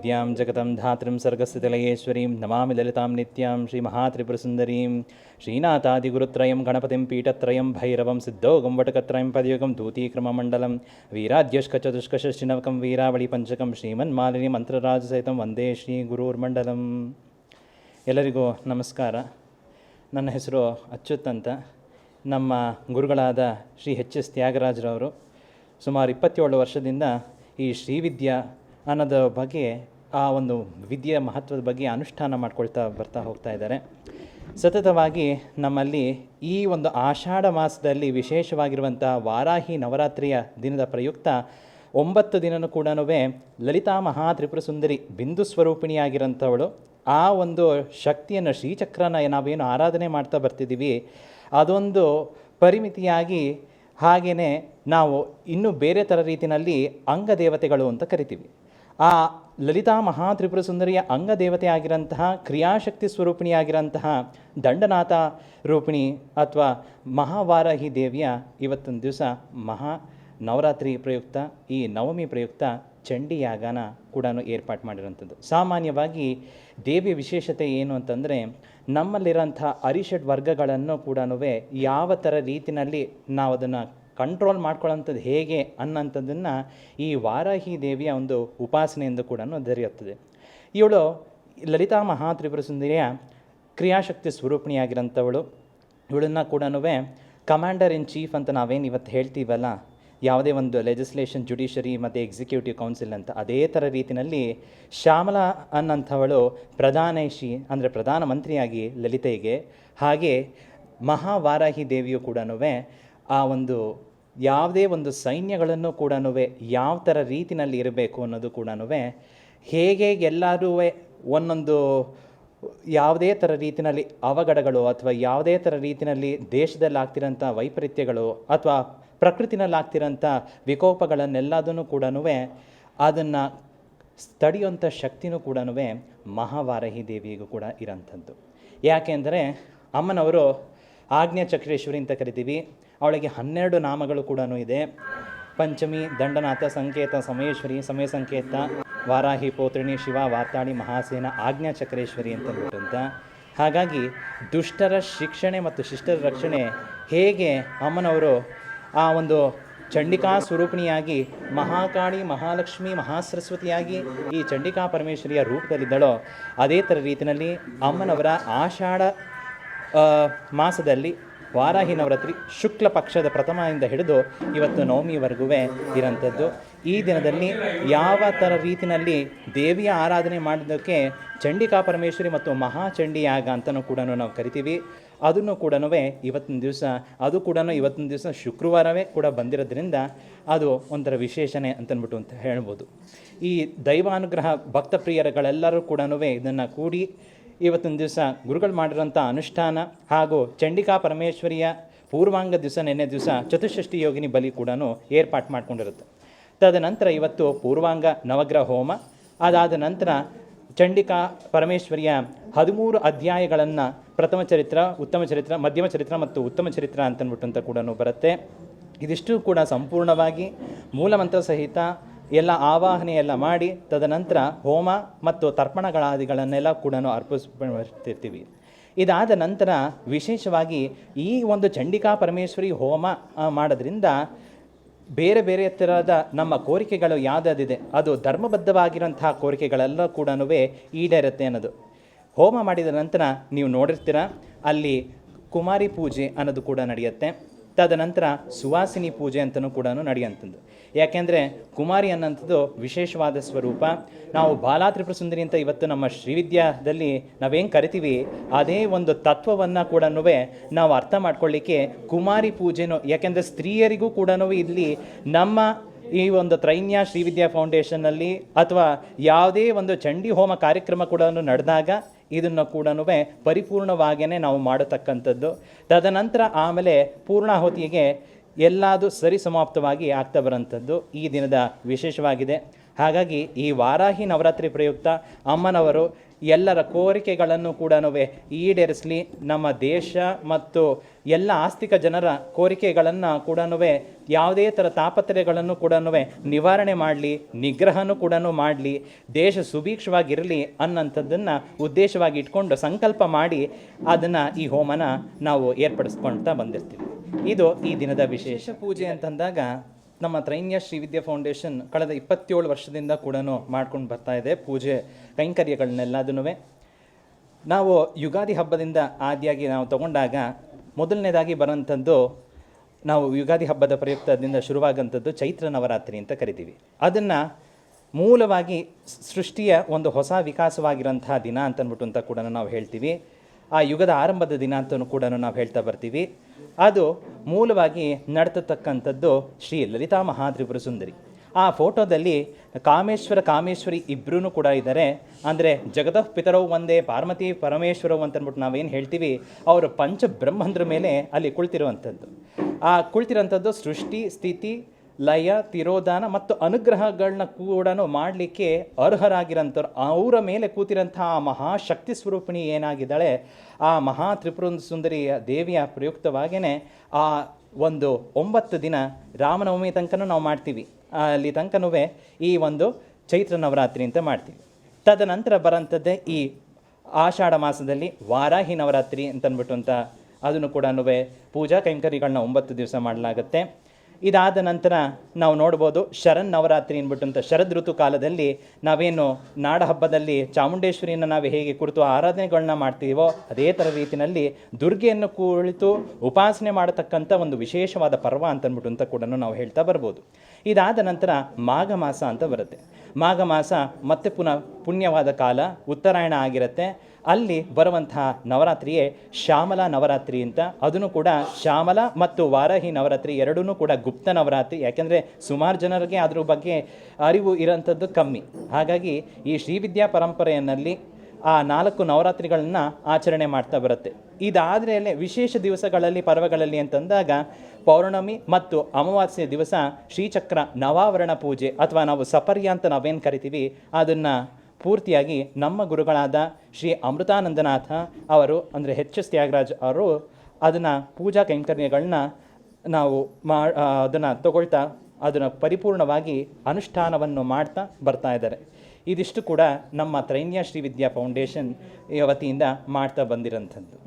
विद्यां जगतं धात्रीं सर्गस्थितिलयेश्वरीं नमामि ललितां नित्यां श्रीमहात्रिपुरसुन्दरीं श्रीनाथादिगुरुत्रयं गणपतिं पीठत्रयं भैरवं सिद्धोगं वटकत्रयं पदयुगं दूतीक्रममण्डलं वीराद्यष्कचतुष्कषष्टिनवकं वीरावळिपञ्चकं श्रीमन्मालिनी ಮಂತ್ರರಾಜಸಹಿತಂ ವಂದೇ ಶ್ರೀ ಗುರುರ್ಮಂಡಲಂ ಎಲ್ಲರಿಗೂ ನಮಸ್ಕಾರ ನನ್ನ ಹೆಸರು ಅಚ್ಯುತ್ ಅಂತ ನಮ್ಮ ಗುರುಗಳಾದ ಶ್ರೀ ಎಚ್ ಎಸ್ ತ್ಯಾಗರಾಜರವರು ಸುಮಾರು ಇಪ್ಪತ್ತೇಳು ವರ್ಷದಿಂದ ಈ ಶ್ರೀವಿದ್ಯಾ ಅನ್ನೋದ ಬಗ್ಗೆ, ಆ ಒಂದು ವಿದ್ಯೆಯ ಮಹತ್ವದ ಬಗ್ಗೆ ಅನುಷ್ಠಾನ ಮಾಡ್ಕೊಳ್ತಾ ಬರ್ತಾ ಹೋಗ್ತಾ ಇದ್ದಾರೆ. ಸತತವಾಗಿ ನಮ್ಮಲ್ಲಿ ಈ ಒಂದು ಆಷಾಢ ಮಾಸದಲ್ಲಿ ವಿಶೇಷವಾಗಿರುವಂಥ ವಾರಾಹಿ ನವರಾತ್ರಿಯ ದಿನದ ಪ್ರಯುಕ್ತ ಒಂಬತ್ತು ದಿನನೂ ಕೂಡ ಲಲಿತಾ ಮಹಾ ತ್ರಿಪುರ ಸುಂದರಿ ಬಿಂದು ಸ್ವರೂಪಿಣಿಯಾಗಿರೋಂಥವಳು ಆ ಒಂದು ಶಕ್ತಿಯನ್ನು ಶ್ರೀಚಕ್ರನ ನಾವೇನು ಆರಾಧನೆ ಮಾಡ್ತಾ ಬರ್ತಿದ್ದೀವಿ, ಅದೊಂದು ಪರಿಮಿತಿಯಾಗಿ ಹಾಗೆಯೇ ನಾವು ಇನ್ನೂ ಬೇರೆ ಥರ ರೀತಿಯಲ್ಲಿ ಅಂಗದೇವತೆಗಳು ಅಂತ ಕರಿತೀವಿ. ಆ ಲಲಿತಾ ಮಹಾತ್ರಿಪುರ ಸುಂದರಿಯ ಅಂಗದೇವತೆ ಆಗಿರಂತಹ ಕ್ರಿಯಾಶಕ್ತಿ ಸ್ವರೂಪಿಣಿಯಾಗಿರಂತಹ ದಂಡನಾಥ ರೂಪಿಣಿ ಅಥವಾ ಮಹಾವಾರಾಹಿ ದೇವಿಯ ಇವತ್ತೊಂದು ದಿವಸ ಮಹಾ ನವರಾತ್ರಿ ಪ್ರಯುಕ್ತ, ಈ ನವಮಿ ಪ್ರಯುಕ್ತ ಚಂಡಿಯಾಗನ ಕೂಡ ಏರ್ಪಾಟ್ ಮಾಡಿರೋಂಥದ್ದು ಸಾಮಾನ್ಯವಾಗಿ ದೇವಿಯ ವಿಶೇಷತೆ ಏನು ಅಂತಂದರೆ ನಮ್ಮಲ್ಲಿರೋಂಥ ಅರಿಷಡ್ ವರ್ಗಗಳನ್ನು ಕೂಡ ಯಾವ ಥರ ರೀತಿಯಲ್ಲಿ ನಾವು ಅದನ್ನು ಕಂಟ್ರೋಲ್ ಮಾಡ್ಕೊಳ್ಳೋಂಥದ್ದು ಹೇಗೆ ಅನ್ನೋಂಥದ್ದನ್ನು ಈ ವಾರಾಹಿ ದೇವಿಯ ಒಂದು ಉಪಾಸನೆಯಿಂದ ಕೂಡ ದೊರೆಯುತ್ತದೆ. ಇವಳು ಲಲಿತಾ ಮಹಾತ್ರಿಪುರ ಸುಂದರಿಯ ಕ್ರಿಯಾಶಕ್ತಿ ಸ್ವರೂಪಿಣಿಯಾಗಿರೋಂಥವಳು. ಇವಳನ್ನು ಕೂಡ ಕಮಾಂಡರ್ ಇನ್ ಚೀಫ್ ಅಂತ ನಾವೇನು ಇವತ್ತು ಹೇಳ್ತೀವಲ್ಲ, ಯಾವುದೇ ಒಂದು ಲೆಜಿಸ್ಲೇಷನ್ ಜುಡಿಷರಿ ಮತ್ತು ಎಕ್ಸಿಕ್ಯೂಟಿವ್ ಕೌನ್ಸಿಲ್ ಅಂತ ಅದೇ ಥರ ರೀತಿಯಲ್ಲಿ ಶ್ಯಾಮಲಾ ಅನ್ನಂಥವಳು ಪ್ರಧಾನೇಶಿ ಅಂದರೆ ಪ್ರಧಾನಮಂತ್ರಿಯಾಗಿ ಲಲಿತೆಗೆ, ಹಾಗೆ ಮಹಾವಾರಾಹಿ ದೇವಿಯು ಕೂಡ ಆ ಒಂದು ಯಾವುದೇ ಒಂದು ಸೈನ್ಯಗಳನ್ನು ಕೂಡ ಯಾವ ಥರ ರೀತಿನಲ್ಲಿ ಇರಬೇಕು ಅನ್ನೋದು ಕೂಡ ಹೇಗೆ ಎಲ್ಲರೂ ಒಂದೊಂದು ಯಾವುದೇ ಥರ ರೀತಿಯಲ್ಲಿ ಅವಘಡಗಳು ಅಥವಾ ಯಾವುದೇ ಥರ ರೀತಿಯಲ್ಲಿ ದೇಶದಲ್ಲಿ ಆಗ್ತಿರೋಂಥ ವೈಪರೀತ್ಯಗಳು ಅಥವಾ ಪ್ರಕೃತಿನಲ್ಲಿ ಆಗ್ತಿರೋಂಥ ವಿಕೋಪಗಳನ್ನೆಲ್ಲದನ್ನು ಕೂಡ ಅದನ್ನು ತಡೆಯುವಂಥ ಶಕ್ತಿನೂ ಕೂಡ ಮಹಾವಾರಹಿ ದೇವಿಗೂ ಕೂಡ ಇರೋಂಥದ್ದು. ಯಾಕೆಂದರೆ ಅಮ್ಮನವರು ಆಜ್ಞಾ ಚಕ್ರೇಶ್ವರಿ ಅಂತ ಕರಿತೀವಿ. ಅವಳಿಗೆ ಹನ್ನೆರಡು ನಾಮಗಳು ಕೂಡ ಇದೆ. ಪಂಚಮಿ, ದಂಡನಾಥ, ಸಂಕೇತ, ಸಮಯೇಶ್ವರಿ ಸಮಯ ಸಂಕೇತ ವಾರಾಹಿ, ಪೋತ್ರಿಣಿ, ಶಿವ ವಾತಾಳಿ ಮಹಾಸೇನ, ಆಜ್ಞಾ ಚಕ್ರೇಶ್ವರಿ ಅಂತ ಹಾಗಾಗಿ ದುಷ್ಟರ ಶಿಕ್ಷಣೆ ಮತ್ತು ಶಿಷ್ಟರ ರಕ್ಷಣೆ ಹೇಗೆ ಅಮ್ಮನವರು ಆ ಒಂದು ಚಂಡಿಕಾ ಸ್ವರೂಪಿಣಿಯಾಗಿ ಮಹಾಕಾಳಿ, ಮಹಾಲಕ್ಷ್ಮಿ, ಮಹಾಸರಸ್ವತಿಯಾಗಿ ಈ ಚಂಡಿಕಾ ಪರಮೇಶ್ವರಿಯ ರೂಪದಲ್ಲಿದ್ದಳೋ, ಅದೇ ಥರ ರೀತಿಯಲ್ಲಿ ಅಮ್ಮನವರ ಆಷಾಢ ಮಾಸದಲ್ಲಿ ವಾರಾಹಿ ನವರಾತ್ರಿ ಶುಕ್ಲ ಪಕ್ಷದ ಪ್ರಥಮದಿಂದ ಹಿಡಿದು ಇವತ್ತು ನವಮಿವರೆಗೂ ಇರೋಂಥದ್ದು. ಈ ದಿನದಲ್ಲಿ ಯಾವ ಥರ ರೀತಿಯಲ್ಲಿ ದೇವಿಯ ಆರಾಧನೆ ಮಾಡೋದಕ್ಕೆ ಚಂಡಿಕಾ ಪರಮೇಶ್ವರಿ ಮತ್ತು ಮಹಾಚಂಡಿ ಯಾಗ ಅಂತಲೂ ಕೂಡ ನಾವು ಕರಿತೀವಿ. ಅದನ್ನು ಕೂಡ ಇವತ್ತಿನ ದಿವಸ, ಅದು ಕೂಡ ಇವತ್ತಿನ ದಿವಸ ಶುಕ್ರವಾರವೇ ಕೂಡ ಬಂದಿರೋದ್ರಿಂದ ಅದು ಒಂಥರ ವಿಶೇಷಣೆ ಅಂತನ್ಬಿಟ್ಟು ಅಂತ ಹೇಳ್ಬೋದು. ಈ ದೈವಾನುಗ್ರಹ ಭಕ್ತ ಪ್ರಿಯರುಗಳೆಲ್ಲರೂ ಕೂಡ ಇದನ್ನು ಕೂಡಿ ಇವತ್ತಿನ ದಿವಸ ಗುರುಗಳು ಮಾಡಿರೋಂಥ ಅನುಷ್ಠಾನ ಹಾಗೂ ಚಂಡಿಕಾ ಪರಮೇಶ್ವರಿಯ ಪೂರ್ವಾಂಗ ದಿವಸ ನಿನ್ನೆ ದಿವಸ ಚತುಷ್ಠಿ ಯೋಗಿನಿ ಬಲಿ ಕೂಡ ಏರ್ಪಾಟ್ ಮಾಡ್ಕೊಂಡಿರುತ್ತೆ. ತದನಂತರ ಇವತ್ತು ಪೂರ್ವಾಂಗ ನವಗ್ರಹ ಹೋಮ, ಅದಾದ ನಂತರ ಚಂಡಿಕಾ ಪರಮೇಶ್ವರಿಯ ಹದಿಮೂರು ಅಧ್ಯಾಯಗಳನ್ನು ಪ್ರಥಮ ಚರಿತ್ರ, ಉತ್ತಮ ಚರಿತ್ರ, ಮಧ್ಯಮ ಚರಿತ್ರ ಮತ್ತು ಉತ್ತಮ ಚರಿತ್ರ ಅಂತನ್ಬಿಟ್ಟು ಅಂತ ಕೂಡ ಬರುತ್ತೆ. ಇದಿಷ್ಟು ಕೂಡ ಸಂಪೂರ್ಣವಾಗಿ ಮೂಲಮಂತ್ರ ಸಹಿತ ಎಲ್ಲ ಆವಾಹನೆ ಎಲ್ಲ ಮಾಡಿ ತದನಂತರ ಹೋಮ ಮತ್ತು ತರ್ಪಣಗಳಾದಿಗಳನ್ನೆಲ್ಲ ಕೂಡ ಅರ್ಪಿಸ್ತಿರ್ತೀವಿ ಇದಾದ ನಂತರ ವಿಶೇಷವಾಗಿ ಈ ಒಂದು ಚಂಡಿಕಾ ಪರಮೇಶ್ವರಿ ಹೋಮ ಮಾಡೋದ್ರಿಂದ ಬೇರೆ ಬೇರೆ ಥರದ ನಮ್ಮ ಕೋರಿಕೆಗಳು ಯಾವುದಾದಿದೆ, ಅದು ಧರ್ಮಬದ್ಧವಾಗಿರುವಂತಹ ಕೋರಿಕೆಗಳೆಲ್ಲ ಕೂಡ ಈಡೇರುತ್ತೆ ಅನ್ನೋದು. ಹೋಮ ಮಾಡಿದ ನಂತರ ನೀವು ನೋಡಿರ್ತೀರ, ಅಲ್ಲಿ ಕುಮಾರಿ ಪೂಜೆ ಅನ್ನೋದು ಕೂಡ ನಡೆಯುತ್ತೆ. ತದನಂತರ ಸುವಾಸಿನಿ ಪೂಜೆ ಅಂತಲೂ ಕೂಡ ನಡೆಯುವಂಥದ್ದು. ಯಾಕೆಂದರೆ ಕುಮಾರಿ ಅನ್ನೋಂಥದ್ದು ವಿಶೇಷವಾದ ಸ್ವರೂಪ. ನಾವು ಬಾಲಾತ್ರಿಪುರ ಸುಂದರಿ ಅಂತ ಇವತ್ತು ನಮ್ಮ ಶ್ರೀವಿದ್ಯಾದಲ್ಲಿ ನಾವೇನು ಕರಿತೀವಿ, ಅದೇ ಒಂದು ತತ್ವವನ್ನು ಕೂಡ ನಾವು ಅರ್ಥ ಮಾಡ್ಕೊಳ್ಳಿಕ್ಕೆ ಕುಮಾರಿ ಪೂಜೆನೂ, ಯಾಕೆಂದರೆ ಸ್ತ್ರೀಯರಿಗೂ ಕೂಡ ಇಲ್ಲಿ ನಮ್ಮ ಈ ಒಂದು ತ್ರೈನ್ಯ ಶ್ರೀವಿದ್ಯಾ ಫೌಂಡೇಶನ್ನಲ್ಲಿ ಅಥವಾ ಯಾವುದೇ ಒಂದು ಚಂಡಿ ಹೋಮ ಕಾರ್ಯಕ್ರಮ ಕೂಡ ನಡೆದಾಗ ಇದನ್ನು ಕೂಡ ಪರಿಪೂರ್ಣವಾಗಿಯೇ ನಾವು ಮಾಡತಕ್ಕಂಥದ್ದು. ತದನಂತರ ಆಮೇಲೆ ಪೂರ್ಣಾಹುತಿಗೆ ಎಲ್ಲದು ಸರಿ ಸಮಾಪ್ತವಾಗಿ ಆಗ್ತಾ ಬರೋಂಥದ್ದು ಈ ದಿನದ ವಿಶೇಷವಾಗಿದೆ. ಹಾಗಾಗಿ ಈ ವಾರಾಹಿ ನವರಾತ್ರಿ ಪ್ರಯುಕ್ತ ಅಮ್ಮನವರು ಎಲ್ಲರ ಕೋರಿಕೆಗಳನ್ನು ಕೂಡ ಈಡೇರಿಸಲಿ. ನಮ್ಮ ದೇಶ ಮತ್ತು ಎಲ್ಲ ಆಸ್ತಿಕ ಜನರ ಕೋರಿಕೆಗಳನ್ನು ಕೂಡ ಯಾವುದೇ ಥರ ತಾಪತ್ರಯಗಳನ್ನು ಕೂಡ ನಿವಾರಣೆ ಮಾಡಲಿ, ನಿಗ್ರಹನೂ ಕೂಡ ಮಾಡಲಿ, ದೇಶ ಸುಭೀಕ್ಷವಾಗಿರಲಿ ಅನ್ನೋಂಥದ್ದನ್ನು ಉದ್ದೇಶವಾಗಿ ಇಟ್ಕೊಂಡು ಸಂಕಲ್ಪ ಮಾಡಿ ಅದನ್ನು ಈ ಹೋಮನ ನಾವು ಏರ್ಪಡಿಸ್ಕೊಳ್ತಾ ಬಂದಿರ್ತೀವಿ. ಇದು ಈ ದಿನದ ವಿಶೇಷ ಪೂಜೆ ಅಂತಂದಾಗ ನಮ್ಮ ತ್ರೈನ್ಯ ಶ್ರೀವಿದ್ಯಾ ಫೌಂಡೇಶನ್ ಕಳೆದ ಇಪ್ಪತ್ತೇಳು ವರ್ಷದಿಂದ ಕೂಡ ಮಾಡ್ಕೊಂಡು ಬರ್ತಾ ಇದೆ ಪೂಜೆ ಕೈಂಕರ್ಯಗಳನ್ನೆಲ್ಲದನ್ನೂ ನಾವು ಯುಗಾದಿ ಹಬ್ಬದಿಂದ ಆದಿಯಾಗಿ ನಾವು ತಗೊಂಡಾಗ ಮೊದಲನೇದಾಗಿ ಬರೋಂಥದ್ದು ನಾವು ಯುಗಾದಿ ಹಬ್ಬದ ಪ್ರಯುಕ್ತದಿಂದ ಶುರುವಾಗಂಥದ್ದು ಚೈತ್ರ ನವರಾತ್ರಿ ಅಂತ ಕರಿತೀವಿ. ಅದನ್ನು ಮೂಲವಾಗಿ ಸೃಷ್ಟಿಯ ಒಂದು ಹೊಸ ವಿಕಾಸವಾಗಿರೋಂತಹ ದಿನ ಅಂತನ್ಬಿಟ್ಟು ಅಂತ ಕೂಡ ನಾವು ಹೇಳ್ತೀವಿ. ಆ ಯುಗದ ಆರಂಭದ ದಿನ ಅಂತಲೂ ಕೂಡ ನಾವು ಹೇಳ್ತಾ ಬರ್ತೀವಿ. ಅದು ಮೂಲವಾಗಿ ನಡೆತಕ್ಕಂಥದ್ದು ಶ್ರೀ ಲಲಿತಾ ಮಹಾತ್ರಿಪುರ ಸುಂದರಿ. ಆ ಫೋಟೋದಲ್ಲಿ ಕಾಮೇಶ್ವರ, ಕಾಮೇಶ್ವರಿ ಇಬ್ಬರೂ ಕೂಡ ಇದ್ದಾರೆ ಅಂದರೆ ಜಗದಃ ಪಿತರವು ಒಂದೇ ಪಾರ್ವತಿ ಪರಮೇಶ್ವರವು ಅಂತಂದ್ಬಿಟ್ಟು ನಾವೇನು ಹೇಳ್ತೀವಿ, ಅವರು ಪಂಚಬ್ರಹ್ಮಂದ್ರ ಮೇಲೆ ಅಲ್ಲಿ ಕುಳಿತಿರುವಂಥದ್ದು. ಆ ಕುಳಿತಿರೋಂಥದ್ದು ಸೃಷ್ಟಿ, ಸ್ಥಿತಿ ಲಯ, ತಿರೋಧಾನ ಮತ್ತು ಅನುಗ್ರಹಗಳನ್ನ ಕೂಡ ಮಾಡಲಿಕ್ಕೆ ಅರ್ಹರಾಗಿರೋಂಥವ್ರು ಅವರ ಮೇಲೆ ಕೂತಿರೋಂಥ ಆ ಮಹಾಶಕ್ತಿ ಸ್ವರೂಪಿಣಿ ಏನಾಗಿದ್ದಾಳೆ, ಆ ಮಹಾ ತ್ರಿಪುರ ಸುಂದರಿಯ ದೇವಿಯ ಪ್ರಯುಕ್ತವಾಗಿಯೇ ಆ ಒಂದು ಒಂಬತ್ತು ದಿನ ರಾಮನವಮಿ ತನಕನೂ ನಾವು ಮಾಡ್ತೀವಿ. ಅಲ್ಲಿ ತನಕನೂ ಈ ಒಂದು ಚೈತ್ರ ನವರಾತ್ರಿ ಅಂತ ಮಾಡ್ತೀವಿ. ತದನಂತರ ಬರೋಂಥದ್ದೇ ಈ ಆಷಾಢ ಮಾಸದಲ್ಲಿ ವಾರಾಹಿ ನವರಾತ್ರಿ ಅಂತನ್ಬಿಟ್ಟು ಅಂತ ಅದನ್ನು ಕೂಡ ಪೂಜಾ ಕೈಂಕರ್ಯಗಳನ್ನ ಒಂಬತ್ತು ದಿವಸ ಮಾಡಲಾಗುತ್ತೆ. ಇದಾದ ನಂತರ ನಾವು ನೋಡ್ಬೋದು ಶರನ್ ನವರಾತ್ರಿ ಅಂದ್ಬಿಟ್ಟಂಥ ಶರದ್ ಋತು ಕಾಲದಲ್ಲಿ ನಾವೇನು ನಾಡ ಹಬ್ಬದಲ್ಲಿ ಚಾಮುಂಡೇಶ್ವರಿಯನ್ನು ನಾವು ಹೇಗೆ ಕುರಿತು ಆರಾಧನೆಗಳನ್ನ ಮಾಡ್ತೀವೋ ಅದೇ ಥರ ರೀತಿಯಲ್ಲಿ ದುರ್ಗೆಯನ್ನು ಕುಳಿತು ಉಪಾಸನೆ ಮಾಡತಕ್ಕಂಥ ಒಂದು ವಿಶೇಷವಾದ ಪರ್ವ ಅಂತನ್ಬಿಟ್ಟು ಅಂತ ಕೂಡ ನಾವು ಹೇಳ್ತಾ ಬರ್ಬೋದು. ಇದಾದ ನಂತರ ಮಾಘ ಮಾಸ ಅಂತ ಬರುತ್ತೆ. ಮಾಘ ಮಾಸ ಮತ್ತೆ ಪುನಃ ಪುಣ್ಯವಾದ ಕಾಲ ಉತ್ತರಾಯಣ ಆಗಿರುತ್ತೆ. ಅಲ್ಲಿ ಬರುವಂತಹ ನವರಾತ್ರಿಯೇ ಶ್ಯಾಮಲ ನವರಾತ್ರಿ ಅಂತ. ಅದನ್ನು ಕೂಡ ಶ್ಯಾಮಲ ಮತ್ತು ವಾರಾಹಿ ನವರಾತ್ರಿ ಎರಡೂ ಕೂಡ ಗುಪ್ತ ನವರಾತ್ರಿ. ಯಾಕೆಂದರೆ ಸುಮಾರು ಜನರಿಗೆ ಅದ್ರ ಬಗ್ಗೆ ಅರಿವು ಇರೋಂಥದ್ದು ಕಮ್ಮಿ. ಹಾಗಾಗಿ ಈ ಶ್ರೀವಿದ್ಯಾ ಪರಂಪರೆಯಲ್ಲಿ ಆ ನಾಲ್ಕು ನವರಾತ್ರಿಗಳನ್ನ ಆಚರಣೆ ಮಾಡ್ತಾ ಬರುತ್ತೆ. ಇದಾದ್ಮೇಲೆ ವಿಶೇಷ ದಿವಸಗಳಲ್ಲಿ, ಪರ್ವಗಳಲ್ಲಿ ಅಂತಂದಾಗ ಪೌರ್ಣಮಿ ಮತ್ತು ಅಮಾವಾಸ್ಯ ದಿವಸ ಶ್ರೀಚಕ್ರ ನವಾವರಣ ಪೂಜೆ ಅಥವಾ ನಾವು ಸಪರ್ಯ ಅಂತ ನಾವೇನು ಕರಿತೀವಿ, ಅದನ್ನು ಪೂರ್ತಿಯಾಗಿ ನಮ್ಮ ಗುರುಗಳಾದ ಶ್ರೀ ಅಮೃತಾನಂದನಾಥ ಅವರು, ಅಂದರೆ ಎಚ್ ಎಸ್ ತ್ಯಾಗರಾಜ್ ಅವರು, ಅದನ್ನು ಪೂಜಾ ಕೈಂಕರ್ಯಗಳನ್ನ ನಾವು ಮಾ ಅದನ್ನು ತಗೊಳ್ತಾ, ಅದನ್ನು ಪರಿಪೂರ್ಣವಾಗಿ ಅನುಷ್ಠಾನವನ್ನು ಮಾಡ್ತಾ ಬರ್ತಾ ಇದ್ದಾರೆ. ಇದಿಷ್ಟು ಕೂಡ ನಮ್ಮ ತ್ರೈನ್ಯ ಶ್ರೀ ವಿದ್ಯಾ ಫೌಂಡೇಶನ್ ವತಿಯಿಂದ ಮಾಡ್ತಾ ಬಂದಿರೋಂಥದ್ದು.